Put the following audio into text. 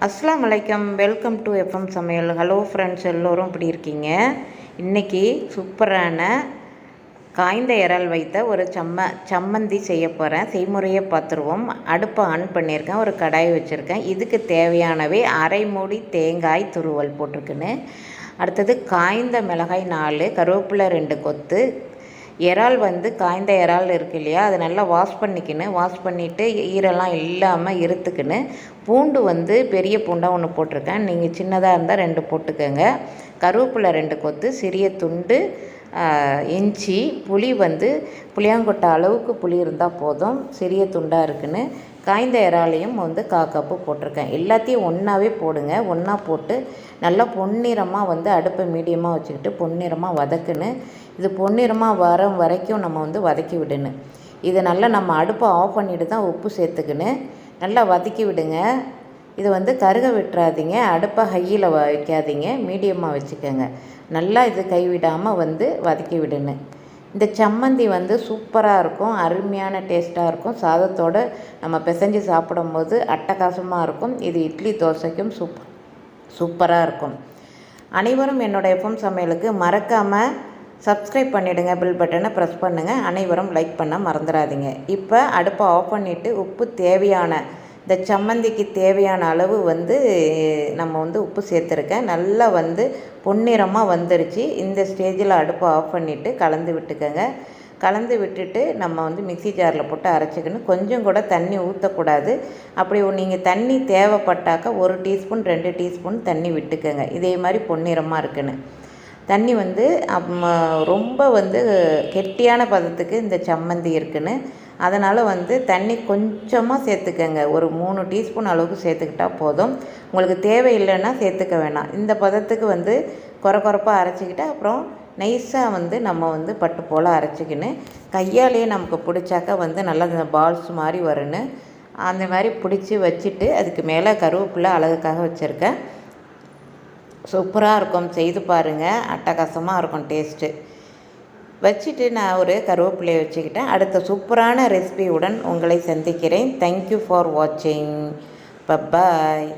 அஸ்லாம் வலைக்கம் welcome to FM சமையல். ஹலோ ஃப்ரெண்ட்ஸ் எல்லோரும் இப்படி இருக்கீங்க? இன்றைக்கி சூப்பரான காய்ந்த இறால் வைத்த ஒரு சம்ம சம்மந்தி செய்ய போகிறேன் செய்முறையை பார்த்துருவோம். அடுப்பை ஆன் பண்ணியிருக்கேன். ஒரு கடாய் வச்சுருக்கேன். இதுக்கு தேவையானவை அரை மூடி தேங்காய் துருவல் போட்டிருக்குன்னு. அடுத்தது காய்ந்த மிளகாய் நாலு கருவேப்பிலை ரெண்டு கொத்து இறால் வந்து காய்ந்த இறால் இருக்கு இல்லையா? அதை நல்லா வாஷ் பண்ணிக்கின்னு வாஷ் பண்ணிவிட்டு ஈரெல்லாம் இல்லாமல் இருத்துக்குன்னு பூண்டு வந்து பெரிய பூண்டாக ஒன்று போட்டிருக்கேன். நீங்கள் சின்னதாக இருந்தால் ரெண்டு போட்டுக்கோங்க. கருவேப்பிலை ரெண்டு கொத்து சிறிய துண்டு இஞ்சி புளி வந்து புளியாங்கொட்டை அளவுக்கு புளி இருந்தால் போதும். சிறிய துண்டாக இருக்குன்னு. காய்ந்த இறாலையும் வந்து கா கப்பு போட்டிருக்கேன். எல்லாத்தையும் ஒன்றாவே போடுங்க. ஒன்றா போட்டு நல்லா பொன்னிறமாக வந்து அடுப்பை மீடியமாக வச்சுக்கிட்டு பொன்னிறமாக வதக்குன்னு. இது பொன்னிறமாக வர வரைக்கும் நம்ம வந்து வதக்கி விடணும். இதை நல்லா நம்ம அடுப்பை ஆஃப் பண்ணிவிட்டு தான் உப்பு சேர்த்துக்கின்னு. நல்லா வதக்கி விடுங்க. இது வந்து கருக விட்டுறாதீங்க. அடுப்பை ஹையில் வைக்காதீங்க. மீடியமாக வச்சுக்கோங்க. நல்லா இது கைவிடாமல் வந்து வதக்கி விடணும் இந்த சம்மந்தி வந்து சூப்பராக இருக்கும். அருமையான டேஸ்ட்டாக இருக்கும். சாதத்தோடு நம்ம பிசைஞ்சு சாப்பிடும்போது அட்டகாசமாக இருக்கும். இது இட்லி தோசைக்கும் சூப் சூப்பராக இருக்கும். அனைவரும் என்னோடய எஃப்எம் சமையலுக்கு மறக்காமல் சப்ஸ்கிரைப் பண்ணிவிடுங்க பில் பட்டனை ப்ரெஸ் பண்ணுங்கள் அனைவரும் லைக் பண்ண மறந்துடாதீங்க. இப்போ அடுப்பை ஆஃப் பண்ணிவிட்டு உப்பு தேவையான இந்த சம்மந்திக்கு தேவையான அளவு வந்து நம்ம வந்து உப்பு சேர்த்துருக்கேன். நல்லா வந்து பொன்னிறமாக வந்துருச்சு. இந்த ஸ்டேஜில் அடுப்பை ஆஃப் பண்ணிவிட்டு கலந்து விட்டுக்கோங்க. கலந்து விட்டுட்டு நம்ம வந்து மிக்சி ஜாரில் போட்டு அரைச்சிக்கணும். கொஞ்சம் கூட தண்ணி ஊற்றக்கூடாது அப்படி நீங்கள் தண்ணி தேவைப்பட்டாக்கா ஒரு டீஸ்பூன் ரெண்டு டீஸ்பூன் தண்ணி விட்டுக்கோங்க. இதே மாதிரி பொன்னிறமாக இருக்குன்னு. தண்ணி வந்து ரொம்ப வந்து கெட்டியான பதத்துக்கு இந்த சம்மந்தி இருக்குன்னு. அதனால் வந்து தண்ணி கொஞ்சமாக சேர்த்துக்கங்க. ஒரு மூணு டீஸ்பூன் அளவுக்கு சேர்த்துக்கிட்டால் போதும். உங்களுக்கு தேவையில்லைன்னா சேர்த்துக்க வேணாம். இந்த பதத்துக்கு வந்து குறை குறைப்பாக அரைச்சிக்கிட்டு அப்புறம் நைஸாக வந்து நம்ம வந்து பட்டு போல் அரைச்சிக்கின்னு கையாலேயே நமக்கு பிடிச்சாக்கா வந்து நல்லா இந்த பால்ஸ் மாதிரி வரும்னு அந்த மாதிரி பிடிச்சி வச்சுட்டு அதுக்கு மேலே கருவேப்பிலை அழகுக்காக வச்சுருக்கேன். சூப்பராக இருக்கும். செய்து பாருங்கள் அட்டகாசமாக இருக்கும் டேஸ்ட்டு. வச்சுட்டு நான் ஒரு கருவேப்பிலையை வச்சுக்கிட்டேன். அடுத்த சூப்பரான ரெசிபியுடன் உங்களை சந்திக்கிறேன். தேங்க்யூ ஃபார் வாட்சிங் பப்பாய்